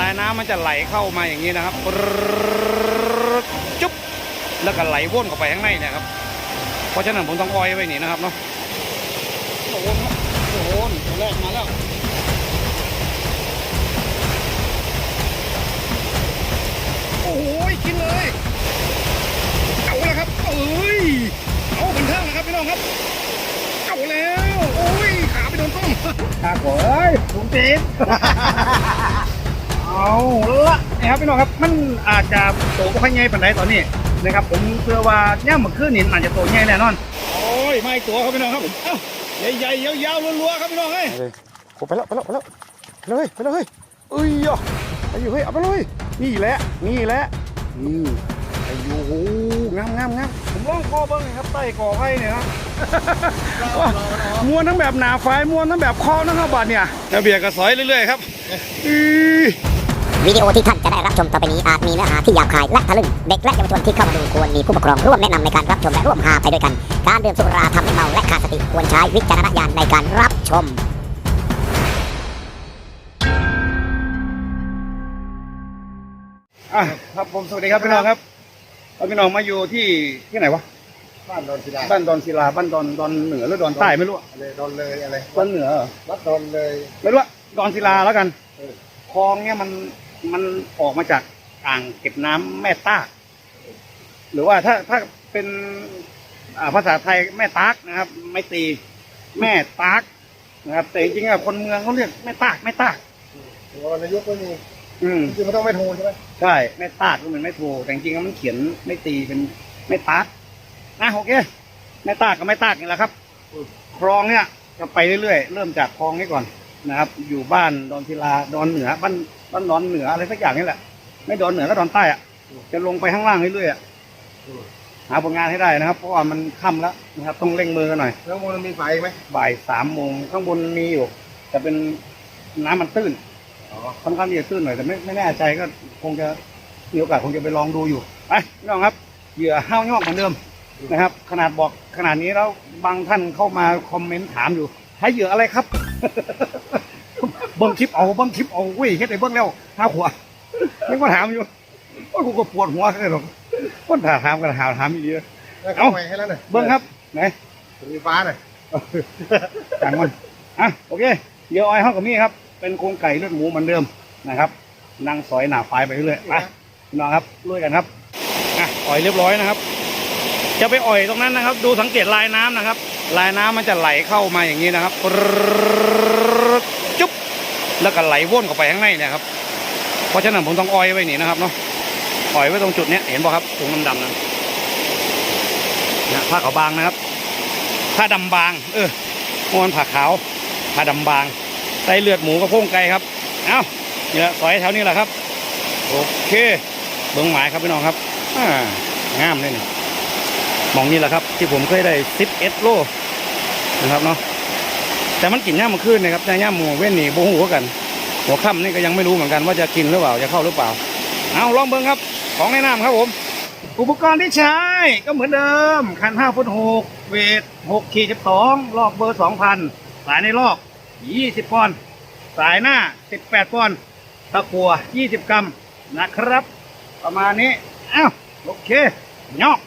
ลายน้ำมันจะไหลเข้ามาอย่างนี้นะครับปรึ๊ดจุ๊บแล้วก็ไหลวนเข้าไปข้างในเนะครับ เพราะฉะนั้นผมต้องออยไว้นี่นะครับเนาะโดนครับโดนตัวแรกมาแล้วโอ้โหกินเลยเอาแล้วครับเอ้ยเอาบันเทิงนะครับพี่น้องครับเอาแล้วโอ้ยขาไปโดนต้มขาหัวเอ้ยถุงจีน เอาละนะครับพี่น้องครับมันอาจจะโตก็ค่อยใหญ่ปานใดตอนนี้นะครับผมเชื่อว่าย่ามเมื่อคืนนี่อาจจะโตใหญ่แน่นอนโอ้ยไม่ตัวครับพี่น้องครับผมเอ้าใหญ่ๆยาวๆรัวๆครับพี่น้องเฮ้ยโอ้ไปแล้วไปแล้วไปแล้วไปเลยไปเลยเอ้ยอะไปอยู่เฮ้ยเอาไปเลยนี่แหละนี่แหละนี่ไอ้ยูโหงามงามงามผมลองคอเบิ้งเลยครับใต้ก่อไผ่เนี่ยนะม้วนทั้งแบบหนาไฟม้วนทั้งแบบคอนะครับบัดเนี่ยแล้วเบียร์กระสอยเรื่อยๆครับอี วิดีโอที่ท่านจะได้รับชมต่อไปนี้อาจมีเนื้อหาที่หยาบคายและทะลึ่ง เด็กและเยาวชนที่เข้ามาดูควรมีผู้ปกครองร่วมแนะนำในการรับชมและร่วมหาไปด้วยกัน การดื่มสุราทำให้เมาและขาดสติควรใช้วิจารณญาณในการรับชมอะครับผมสวัสดีครับพี่น้องครับเอาพี่น้องมาอยู่ที่ที่ไหนวะบ้านดอนศิลาบ้านดอนศิลาบ้านดอนดอนเหนือหรือดอนใต้ไม่รู้อะอะไรดอนเลยอะไรดอนเหนือเหรอวัดดอนเลยไม่รู้อะดอนศิลาแล้วกันเออคลองเนี่ยมัน มันออกมาจากอ่างเก็บน้ำแม่ตาก หรือว่าถ้าถ้าเป็นอ่าภาษาไทยแม่ตากนะครับ ไม่ตีแม่ตากนะครับ แต่จริงๆอะคนเมืองเขาเรียกแม่ตากแม่ตากหัวนายกก็มีอืมจริงๆมันต้องไม่โทรใช่ไหมใช่แม่ตากก็เหมือนไม่โทรแต่จริงๆแล้วมันเขียนไม่ตีเป็นแม่ตากนะโอเคแม่ตากกับแม่ตากนี่แหละครับคลองเนี่ยจะไปเรื่อยๆเริ่มจากคลองนี้ก่อนนะครับ อยู่บ้านดอนศิลาดอนเหนือบ้าน บ้านดอนเหนืออะไรสักอย่างนี่แหละ ไม่ดอนเหนือก็ดอนใต้อะจะลงไปข้างล่างเรื่อยๆอะหาผลงานให้ได้นะครับ เพราะว่ามันค่ำแล้วนะครับ ต้องเร่งมือกันหน่อยแล้วมันมีไฟไหมบ่ายสามโมงข้างบนมีอยู่แต่เป็นน้ำมันตื้นอ๋อค่อนข้างที่จะตื้นหน่อยแต่ไม่ไม่แน่ใจก็คงจะมีโอกาสคงจะไปลองดูอยู่ไปพี่น้องครับเหยื่อห้าวยอกเหมือนเดิมนะครับ ขนาดบอกขนาดนี้แล้วบางท่านเข้ามาคอมเมนต์ถามอยู่ใช้เหยื่ออะไรครับ เบิ้งคลิปเอาเบิ้งคลิปเอาเว้ยเฮ็ดไอ้เบิ้งแล้วห้าขวบยังก็ถามอยู่โอ้ยกูก็ปวดหัวเลยหรอกคนถามถามกันถามถามอีกเยอะแล้วเอ้าเข้าไปให้แล้วหน่อยเบิ้งครับไหนมีฟ้าหน่อยจังมันอะโอเคเดี๋ยวออยห้องกับมี่ครับ เป็นโครงไก่เลือดหมูเหมือนเดิมนะครับนั่งซอยหนาไฟไปเรื่อยๆไปพี่น้องครับลุยกันครับอะอ่อยเรียบร้อยนะครับ จะไปอ่อยตรงนั้นนะครับ ดูสังเกตลายน้ำนะครับ ลายน้ำมันจะไหลเข้ามาอย่างนี้นะครับปรึ๊ดจุ๊บ แล้วก็ไหลว่นเข้าไปข้างในเนี่ยครับเพราะฉะนั้นผมต้องออยไว้นี่นะครับเนาะอ่อยไว้ตรงจุดเนี้ยเห็นป่ะครับถุงดำๆนั้นนะผ้าขาวบางนะครับผ้าดำบาง เออมวนผ้าขาวผ้าดำบางไส้เลือดหมูกับโพงไก่ครับเอ้านี่แหละซอยแถวนี้แหละครับโอเคเบิ้งหมายครับพี่น้องครับอ่างามเลยนี่มองนี่แหละครับ ที่ผมเคยได้สิบเอ็ดโลนะครับเนาะ แต่มันกินย่ามมาขึ้นนะครับแต่ย่ามหมูเว้นนี่โบหูกัน หัวค่ำนี่ก็ยังไม่รู้เหมือนกันว่าจะกินหรือเปล่าจะเข้าหรือเปล่า เอาลองเบิ้งครับ ของในน้ำครับผม อุปกรณ์ที่ใช้ก็เหมือนเดิม คัน5ฟุต6เวท6ขีด12รอบเบอร์2,000สายในรอบ20ปอนด์สายหน้า18ปอนด์ตะกัว20กรัมนะครับ ประมาณนี้อ้าวโอเคยอก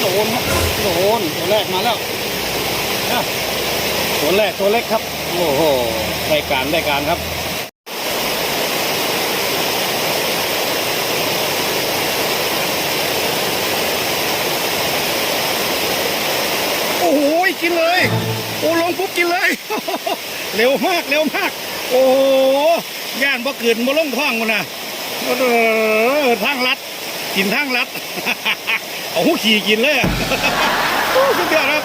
โดน ครับโดนตัวแรกมาแล้วตัวแรกตัวเล็กครับ โอ้โหได้การได้การครับโอ้โหกินเลยโอ้ลงปุ๊บกินเลย เร็วมากเร็วมาก โอ้โหย่านบ่เกินบ่ลงท้องมันนะทางลัดกินทางลัด เอาหูขี่กินเลยสุดยอดครับ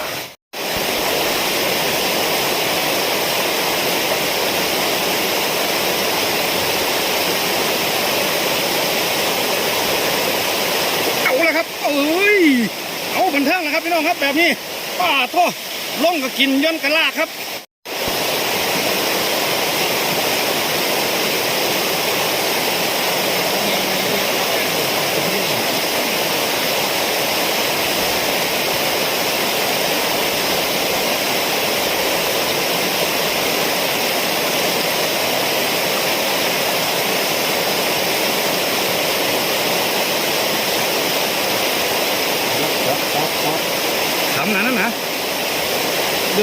เอาละครับเอ้ยเอาบันเทิงนะครับพี่น้องครับแบบนี้ป้าท่อล่องก็กินย้อนกระลากครับ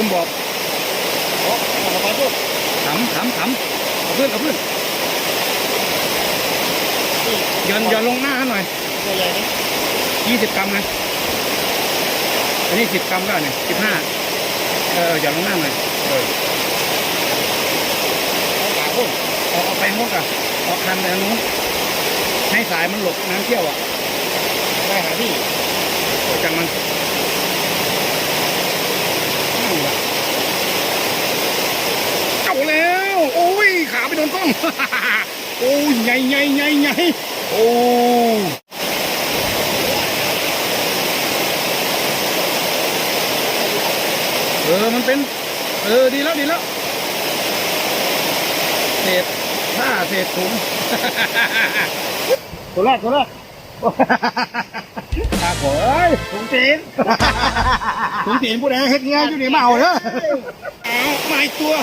มบอกขำขำขำเอาเพื่อนเอาเพื่อนย่อนย่อนลงหน้าหน่อยตัวใหญ่ไหมยี่สิบกรัมนะอันนี้สิบกรัมก็เนี่ยสิบห้าเอออย่าลงหน้าหน่อยเออเอาขาพุ่งเอาเอาไปมุกอะเอาคันไปทางนู้นให้สายมันหลบน้ำเที่ยวอะได้หาที่ออกจากมันนั่นแหละเจ้าแล้ว โอ้ย ขาไปโดนกล้อง โอ้ยใหญ่ใหญ่ใหญ่ใหญ่โอ้เออ มันเป็น เออ ดีแล้วดีแล้ว เศษผ้าเศษถุงตัวแรกตัวแรกครับผมเอ้ยถุงตีนถุงตีนผู้ใดเฮ็ดงานอยู่นี่มาเอาเด้อเอามาอีกตัว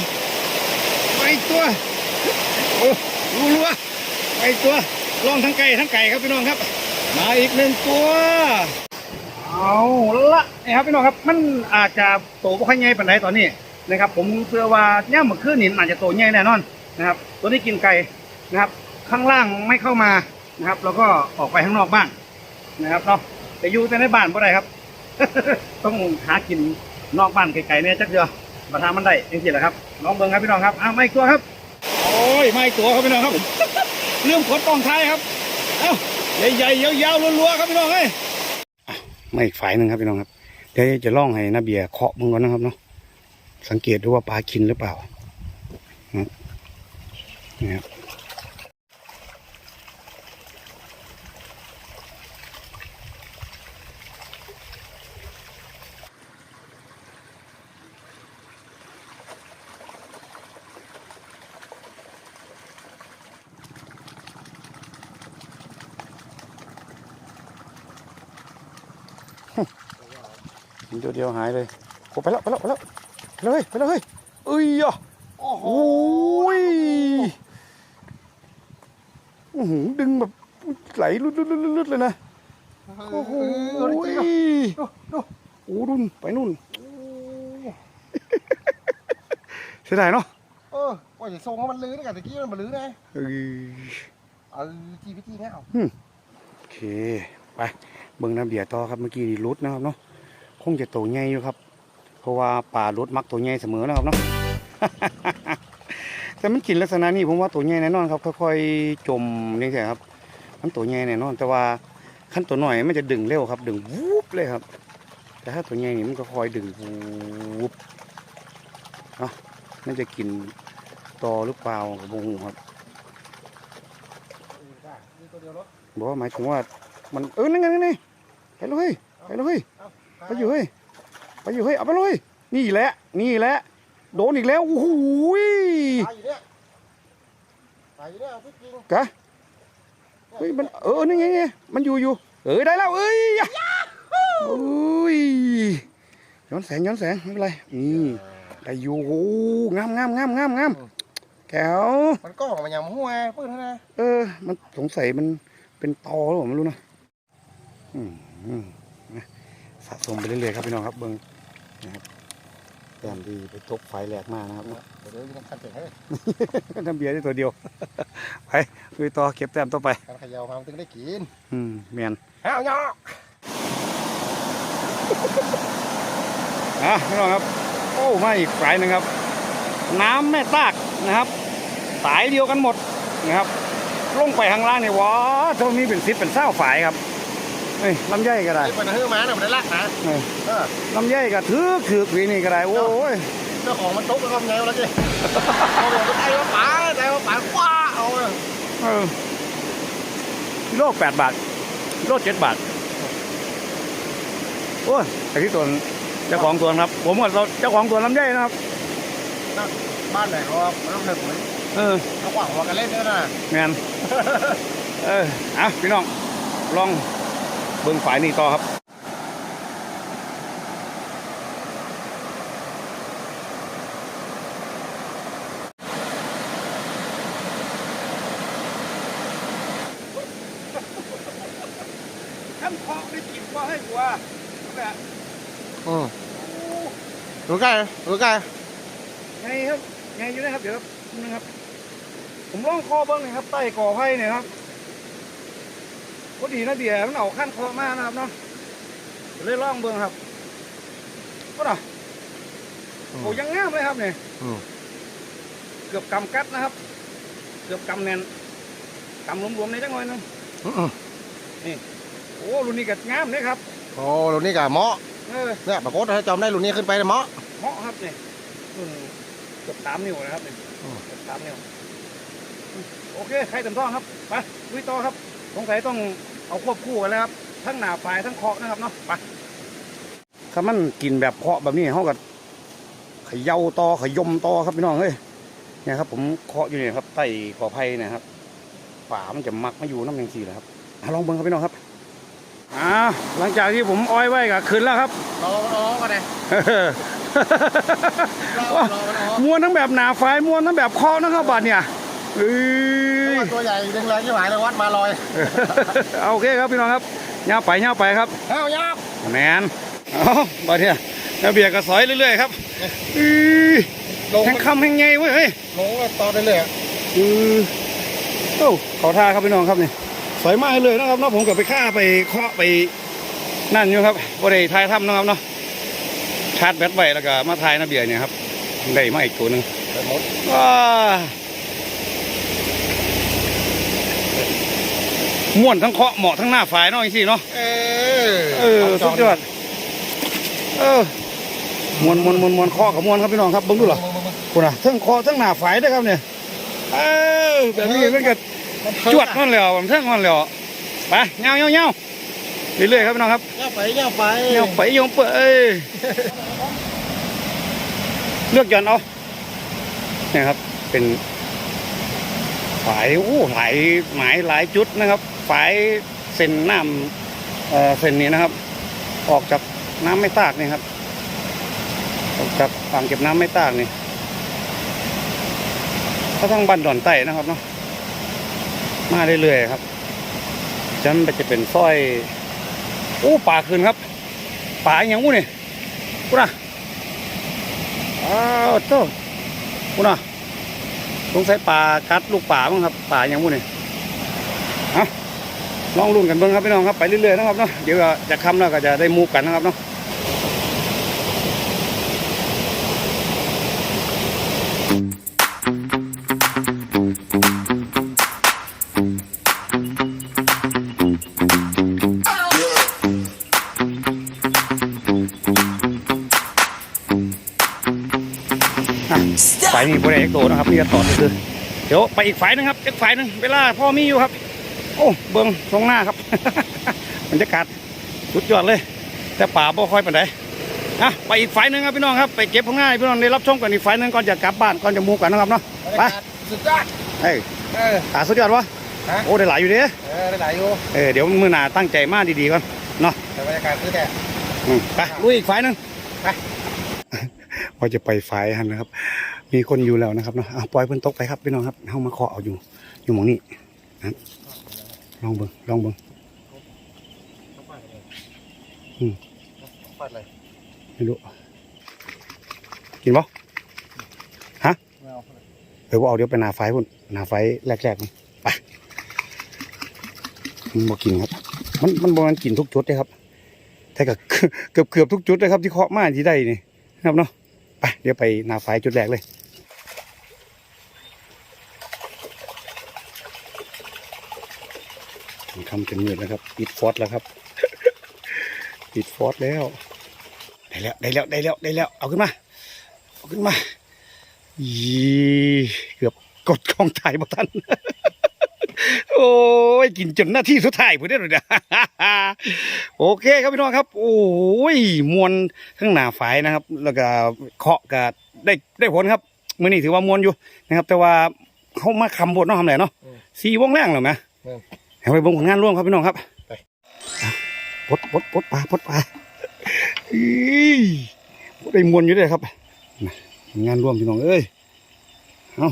มาอีกตัว รัวมาอีกตัวลองทั้งไก่ทั้งไก่ครับพี่น้องครับ มาอีกหนึ่งตัว เอาละนี่ครับพี่น้องครับ มันอาจจะโตบ่ค่อยใหญ่ปานใดตอนนี้นะครับ ผมเชื่อว่าย่ามเมื่อคืนนี่มันอาจจะโตใหญ่แน่นอนนะครับ ตัวนี้กินไก่นะครับ ข้างล่างไม่เข้ามานะครับ แล้วก็ออกไปข้างนอกบ้างนะครับเนาะแต่อยู่แต่ในบ้านบ่ได้ครับ ต้องหากินนอกบ้านไกลๆเนี่ยจักเดียวมาทำมันได้จริงๆแหละครับน้องเบิงครับพี่น้องครับอ้าวไม่ตัวครับ อ้ยไม่ตัวครับพี่น้องครับเรื่องขดกองท้ายครับเอ้าใหญ่ๆยาวๆรัวๆครับพี่น้องเอ้ยไม่อีกฝ่ายหนึ่งครับพี่น้องครับเดี๋ยวจะล่องให้นาเบียเคาะมึงก่อนนะครับเนาะสังเกตดูว่าปลากินหรือเปล่านะครับ นี่ครับเดียวเดียวหายเลยโอ้ไปแล้วไปแล้วไปแล้วไปเลยไปเลยเอ้ยอะโอ้โหยอื้อหือดึงแบบไหลลุดลุดลุดลุดเลยนะโอ้โหยโอ้ดุนไปนู่นเสียดายเนาะเออว่าจะส่งให้มันลื้อได้กันตะกี้มันมาลื้อได้เอ้ยเอาจีพิธีแน่เอาโอเคไปเบิ่งน้ำเบียร์ต่อครับเมื่อกี้นี่รุดนะครับเนาะ คงจะโตใหญ่อยู่ครับ เพราะว่าป่ารุดมักโตใหญ่เสมอนะครับเนาะแต่มันกินลักษณะนี้ผมว่าตัวใหญ่แน่นอนครับค่อยๆจมนี่ใช่ครับ มันตัวใหญ่แน่นอน แต่ว่าขั้นตัวหน่อยมันจะดึงเร็วครับ ดึงวูบเลยครับ แต่ถ้าตัวใหญ่นี่มันก็คอยดึงวูบเนะมันจะกินตอหรือเปล่ากับบงูครับบอกว่าหมายถึงว่ามันเออนั่นไงนั่นไงไปเลยไปเลย ไปอยู่เฮ้ยไปอยู่เฮ้ยเอาไปเลย นี่แหละ นี่แหละ โดนอีกแล้วโอ้โหยตายอยู่เนี่ยตายอยู่เนี่ยเอาพี่จริงกะเฮ้ยมันเออนี่ไงไงมันอยู่อยู่เออได้แล้วเอ้ยยะโอ้ยย้อนแสงย้อนแสงไม่เป็นไรนี่ได้อยู่โอ้โหงามงามงามงามงามแก้วมันก็ออกมาอย่างหัวปื้นเท่านั้นเออ มันสงสัยมันเป็นตอหรือเปล่าไม่รู้นะอืมอืมนะสะสมไปเรื่อยๆครับพี่น้องครับเบิ้งนะครับแต้มดีไปตกไฟแหลกมากนะครับเดี๋ยวเดี๋ยวยังคันเตะให้ทำเบียร์ได้ตัวเดียว ไปลุยต่อเก็บแต้มต่อไปการเขย่ามามันถึงได้กิน อืมแมนเอาเนาะอะพี่น้องครับ โอ้มาอีกสายหนึ่งครับ น้ำแม่ตากนะครับ สายเดียวกันหมดนะครับลงไปข้างล่างเนี่ยว้าเท่านี้เป็นซิปเป็นเศร้าฝายครับ เฮ้ยลำไยก็ได้ไอ้ปัญหามาเนี่ยมันได้ลักนะเออเออลำไยก็ถือถือวีนี่ก็ได้โอ้ยเจ้าของมันตกแล้วทำไงวะล่ะจีเอาบอกมันใจว่าป๋าใจว่าป๋าคว้าเอาเลยเออกิโลแปดบาทกิโลเจ็ดบาทโอ้ยไอที่ตัวเจ้าของตัวนะครับ ผมกับเราเจ้าของตัวลำไยนะครับบ้านไหนเขามันต้องเถิดเหมือนเออเขาหวังว่ากันเล่นเนี่ยนะแมนเอออะพี่น้องลอง เบิ่งฝายนี่ต่อครับท่านพอได้กินว่าให้กว่าแบบอืมรู้ใกล้รู้ใกล้ไงครับไงอยู่นะครับเดี๋ยวครับนึงครับ ผมลองคอเบิ้งหน่อยครับใต้ก่อไผ่เนี่ยครับ พอดีนะเดียมันเอาขั้นคอมานะครับเนาะเลยลองเบิ้งครับก็น่ะโอ้ยังงามเลยครับเนี่ยอืมเกือบกำกัดนะครับ เกือบกำแน่นกำรวมๆในจังหน่อยนึงอืมโอ้รุ่นนี้ก็งามเลยครับโอ้รุ่นนี้กับเหมาะเออเนี่ยปรากฏให้จอมได้รุ่นนี้ขึ้นไปเหมาะเหมาะครับเนี่ยรุ่นเกือบสามนิ้วนะครับเนี่ยอืมเกือบสามนิ้วอืมโอเคใครเต็มท้องครับไปลุยต่อครับ สงสัยต้องเอาควบคู่กันแล้วครับ ทั้งหนาปลายทั้งเคาะนะครับเนาะไปถ้ามันกินแบบเคาะแบบนี้เขาก็เขย่าต่อขยมต่อครับพี่น้องเฮ้ยเนี่ยครับ ผมเคาะอยู่เนี่ยครับใต้กอไผ่เนะครับฝามันจะมักมาอยู่น้ำแมงสีแหละครับอะลองเบิ่งครับพี่น้องครับอ่าหลังจากที่ผมอ้อยไว้ก็ขึ้นแล้วครับรอรอกันเลยรอรอรอม้วนทั้งแบบหนาไฟม้วนทั้งแบบเคาะนะครับบัดเนี่ยเอ้ย ตัวใหญ่แรงๆที่หายเลยวัดมาลอยเอาโอเคครับพี่น้องครับย่าไปย่าไปครับเอ้ายาบแมนเอาบัดเนี่ยแล้วเบียร์ก็สอยเรื่อยๆครับอื้อลงแห้งคำแห้งไงเว้ยเฮ้ยลงต่อได้เลยอือโอ้เขาท่าครับพี่น้องครับนี่สอยมากเลยนะครับเนาะผมก็ไปฆ่าไปเคาะไปนั่นอยู่ครับบ่ได้ทายถ้ำนะครับเนาะชาร์จแบตไว้แล้วก็มาทายน้าเบียร์เนี่ยครับได้มาอีกตัวหนึ่งไปหมดว้า ม่วนทั้งเคาะเหมาะทั้งหน้าฝ่ายเนาะจริงๆเนาะเออเออสุดยอดเออมวนมวนมวนมวนเคาะกับมวนครับพี่น้องครับเบิ่งดูเหรอคุณอะทั้งเคาะทั้งหน้าฝ่ายด้วยครับเนี่ยเออแบบนี้มันก็จวดนั่นแล้วมันเท่งมันแล้วไปเงาเงาเงาเรื่อยๆครับพี่น้องครับเงี้ยไปเงี้ยไปเงาไปโยงเปเอ้ยเลือกหย่อนเอาเนี่ยครับเป็นฝายโอ้หลายหมายหลายจุดนะครับ ฝายเส้นน้ำเอ่อเส้นนี้นะครับ ออกจากน้ำไม่ตากนี่ครับออกจากอ่างเก็บน้ำไม่ตากนี่ก็ทั้งบันดอนไต้นะครับเนาะมาเรื่อยๆครับจนมันจะเป็นสร้อยโอ้ป่าขึ้นครับป่าอย่างงูนี่กูนะอ้าวโตกูนะสงสัยป่ากัดลูกป่าบ้งครับป่าอย่างงูนี่ ลองลุ้นกันเบิ่งครับพี่น้องครับไปเรื่อยๆนะครับเนาะเดี๋ยวจะค่ำแล้วก็จะได้มูกันนะครับเนาะอะฝ่ายนี้บริเอกโตนะครับพี่จะต่อคือเดี๋ยวไปอีกฝ่ายหนึงครับอีกฝ่ายหนึงเวลาพ่อมีอยู่ครับ โอ้เบิ้งตรงหน้าครับบรรยากาศสุดยอดเลย แต่ป่าบ่ค่อยปานใดอะไปอีกฝ่ายหนึงครับพี่น้องครับไปเก็บของง่ายพี่น้องได้รับชมกันอีกฝ่ายหนึงก่อนจะกลับบ้านก่อนจะมูกันนะครับเนาะไปสุดยอดเฮ้ยเอออ่าสุดยอดวะฮะโอ้ได้หลายอยู่เด้เออได้หลายอยู่เออเดี๋ยวมือหน้าตั้งใจมาดีๆก่อนเนาะแต่บรรยากาศคือแต่อืมไปลุยอีกฝ่ายหนึงไปว่าจะไปฝ่ายหันนะครับ มีคนอยู่แล้วนะครับเนาะเอาปล่อยเพิ่นตกไปครับพี่น้องครับเฮามาเคาะเอาอยู่อยู่หมองนี้นะครับ ลองเบิ่งลองเบิ่งอืมปัดเลยไม่รู้กินบ่ฮะไม่เอาเออว่าเอาเดี๋ยวไปหนาไฟพุ่นหนาไฟแรกๆนี่ไปมันบ่กินครับ มันมันบ่มันกินทุกจุดเลยครับแต่ก็เกือบเกือบทุกจุดเลยครับที่เคาะมาที่ได้นี่นะครับเนาะไปเดี๋ยวไปหนาไฟจุดแรกเลย คำเป็นมืดแล้วครับปิดฟอสแล้วครับปิดฟอสแล้วได้แล้วได้แล้วได้แล้วได้แล้วเอาขึ้นมาเอาขึ้นมายีเกือบกดกล้องถ่ายบ่ทันโอ้ยยกินจนหน้าที่สุดท้ายพูดได้เลยนะโอเคครับพี่น้องครับ โอ้ยมวนข้างหน้าฝายนะครับ แล้วก็เคาะก็ได้ได้ผลครับมื่อนี้ถือว่ามวนอยู่นะครับ แต่ว่าเขามาคำบทเนาะทำไรเนาะสี่วงแรงเหรอไหม ให้ไปเบงผลงานร่วมครับพี่น้องครับอะปลดปลดปลดปลาปลดปลาอีได้มวนอยู่เลยครับนะผลงานร่วมพี่น้องเอ้ยเอา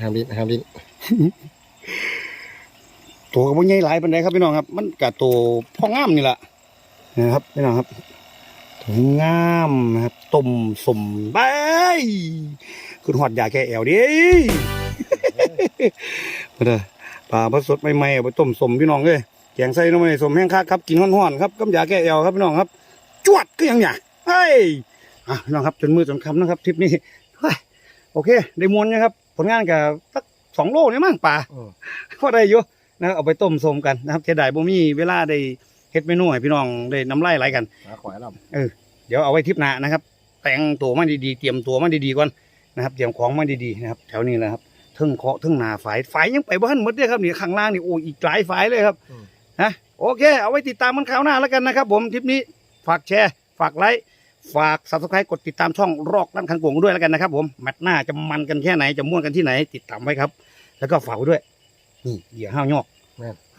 ห้ามลิ้นห้ามลิ้นตัวก็บ่ใหญ่หลายปานใดครับพี่น้องครับ มันกะตัวพ่องามนี่แหละนะครับพี่น้องครับตัวงามนะครับต้มสมใบคือหอดยาแก้แอวดิมาเด้อ ปลาผสดใหม่ๆเอาไปต้มสมพี่น้องเอ้ยแกงใส่น้ำมันสมแห้งคักครับกินห้อนๆครับกับยาแก้แอวครับพี่น้องครับ จวดก็ยังอย่างเฮ้ยอะพี่น้องครับจนมือจนคำนะครับทริปนี้เฮ้ยโอเค ได้มวนนะครับ ผลงานกับสักสองโลนี่มั้งป่าพอได้อยู่นะครับเอาไปต้มสมกันนะครับเสียดายบ่มีเวลาได้เฮ็ดเมนูให้พี่น้องได้น้ำลายไหลกันหาขวายลเดี๋ยวเอาไว้ทริปหน้านะครับ แต่งตัวมาดีๆเตรียมตัวมาดีๆก่อนนะครับเตรียมของมาดีๆนะครับ แถวนี้แหละครับเทึ่งเคาะเทึ่งหนาฝายฝายยังไปบ้านหมดเลยครับนี่ข้างล่างนี่โอ้อีกหลายฝายเลยครับนะโอเค เอาไว้ติดตามมันคราวหน้าแล้วกันนะครับ ผมทริปนี้ฝากแชร์ ฝากไลค์ฝาก subscribe กดติดตามช่องรอกด้านคันโกงด้วยแล้วกันนะครับ ผมแมตช์หน้าจะมันกันแค่ไหนจะม่วนกันที่ไหน ติดตามไว้ครับ แล้วก็ฝากไว้ด้วยนี่เหยื่อห้าวยอก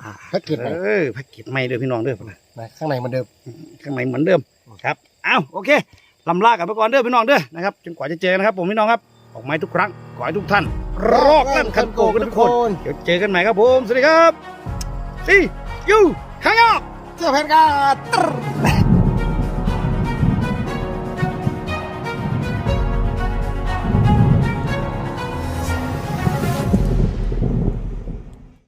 อ่าำถ้าเกิดไหมเออแพ็กเกจใหม่เด้อพี่น้องเด้อนะข้างในมันเดิมข้างในเหมือนเดิมครับ เอ้าโอเคลำลากันไปก่อนเด้อพี่น้องเด้อนะครับจนกว่าจะเจอกันนะครับ ผมพี่น้องครับ ออกไม้ทุกครั้ง ขอให้ทุกท่านรอกลั่นคันโกกันทุกคน เดี๋ยวเจอกันใหม่ครับผม สวัสดีครับซียูข้างนอกเจ้าแพนกา